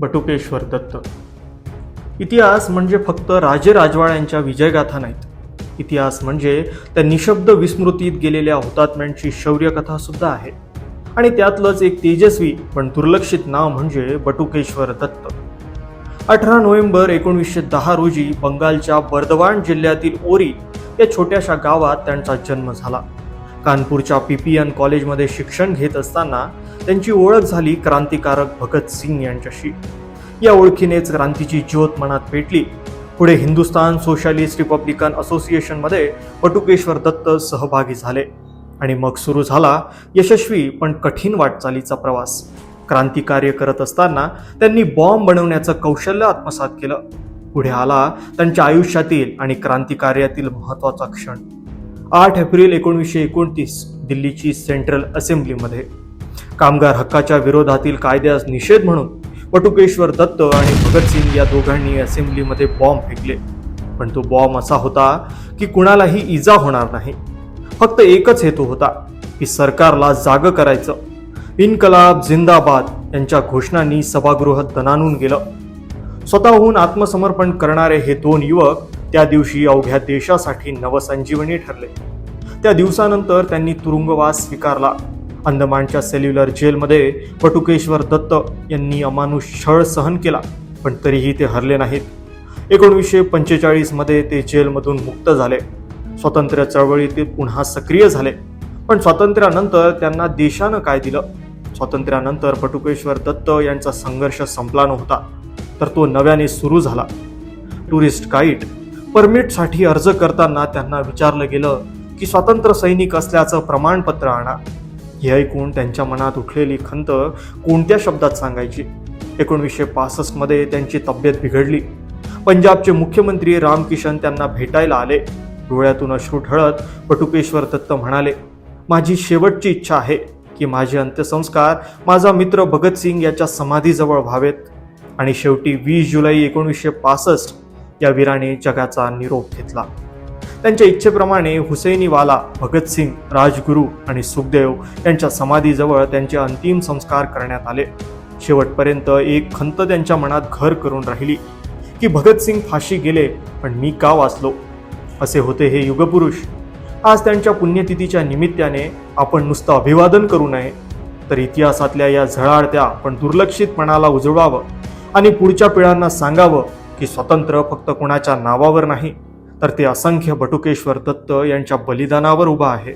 बटुकेश्वर दत्त. इतिहास म्हणजे फक्त राजे राजवाड्यांच्या विजयगाथा नाहीत. इतिहास म्हणजे त्या निशब्द विस्मृतीत गेलेल्या हुतात्म्यांची शौर्यकथा सुद्धा आहे. आणि त्यातलंच एक तेजस्वी पण दुर्लक्षित नाव म्हणजे बटुकेश्वर दत्त. अठरा नोव्हेंबर एकोणीसशे दहा रोजी बंगालच्या बर्दवान जिल्ह्यातील ओरी या छोट्याशा गावात त्यांचा जन्म झाला. कानपूरच्या पी पी एन कॉलेजमध्ये शिक्षण घेत असताना त्यांची ओळख झाली क्रांतिकारक भगत सिंग यांच्याशी. या ओळखीनेच क्रांतीची ज्योत मनात पेटली. पुढे हिंदुस्तान सोशालिस्ट रिपब्लिकन असोसिएशनमध्ये पटुकेश्वर दत्त सहभागी झाले. आणि मग सुरू झाला यशस्वी पण कठीण वाटचालीचा प्रवास. क्रांतिकार्य करत असताना त्यांनी बॉम्ब बनवण्याचं कौशल्य आत्मसात केलं. पुढे आला त्यांच्या आयुष्यातील आणि क्रांतिकार्यातील महत्त्वाचा क्षण. आठ एप्रिल एकोणीसशे एकोणतीस दिल्लीची सेंट्रल असेंब्लीमध्ये. कामगार हक्काच्या विरोधातील कायद्यास निषेध म्हणून पटुकेश्वर दत्त आणि भगतसिंग या दोघांनी असेंब्लीमध्ये बॉम्ब फेकले. पण तो बॉम्ब असा होता की कुणालाही इजा होणार नाही. फक्त एकच हेतू होता की सरकारला जाग करायचं. इन्कलाब जिंदाबाद यांच्या घोषणांनी सभागृह दणानून गेलं. स्वतःहून आत्मसमर्पण करणारे हे दोन युवक त्या दिवशी अवघ्या देशासाठी नवसंजीवनी ठरले. त्या दिवसानंतर त्यांनी तुरुंगवास स्वीकारला. अंदमानच्या सेल्युलर जेलमध्ये पटुकेश्वर दत्त यांनी अमानुष छळ सहन केला पण तरीही ते हरले नाहीत. एकोणीसशे पंचेचाळीसमध्ये ते जेलमधून मुक्त झाले. स्वातंत्र्य चळवळीत ते पुन्हा सक्रिय झाले पण स्वातंत्र्यानंतर त्यांना देशानं काय दिलं? स्वातंत्र्यानंतर पटुकेश्वर दत्त यांचा संघर्ष संपला नव्हता तर तो नव्याने सुरू झाला. टुरिस्ट गाईड परमिटसाठी अर्ज करताना त्यांना विचारलं गेलं की स्वातंत्र्य सैनिक असल्याचं प्रमाणपत्र आणा. हे ऐकून त्यांच्या मनात उठलेली खंत कोणत्या शब्दात सांगायची? एकोणीसशे पासष्टमध्ये त्यांची तब्येत बिघडली. पंजाबचे मुख्यमंत्री रामकिशन त्यांना भेटायला आले. डोळ्यातून अश्रू ढळत पटुकेश्वर दत्त म्हणाले माझी शेवटची इच्छा आहे की माझे अंत्यसंस्कार माझा मित्र भगतसिंग याच्या समाधीजवळ व्हावेत. आणि शेवटी वीस जुलै एकोणीसशे पासष्ट या वीराने जगाचा निरोप घेतला. त्यांच्या इच्छेप्रमाणे हुसैनीवाला भगतसिंग राजगुरू आणि सुखदेव यांच्या समाधीजवळ त्यांचे अंतिम संस्कार करण्यात आले. शेवटपर्यंत एक खंत त्यांच्या मनात घर करून राहिली की भगतसिंग फाशी गेले पण मी का वाचलो? असे होते हे युगपुरुष. आज त्यांच्या पुण्यतिथीच्या निमित्ताने आपण नुसतं अभिवादन करू नये तर इतिहासातल्या या झळाळत्या पण दुर्लक्षितपणाला उजळवावं आणि पुढच्या पिढ्यांना सांगावं की स्वतंत्र फक्त कुणाच्या नावावर नाही. तर ते असंख्य बटुकेश्वर दत्त यांच्या बलिदानावर उभा आहे.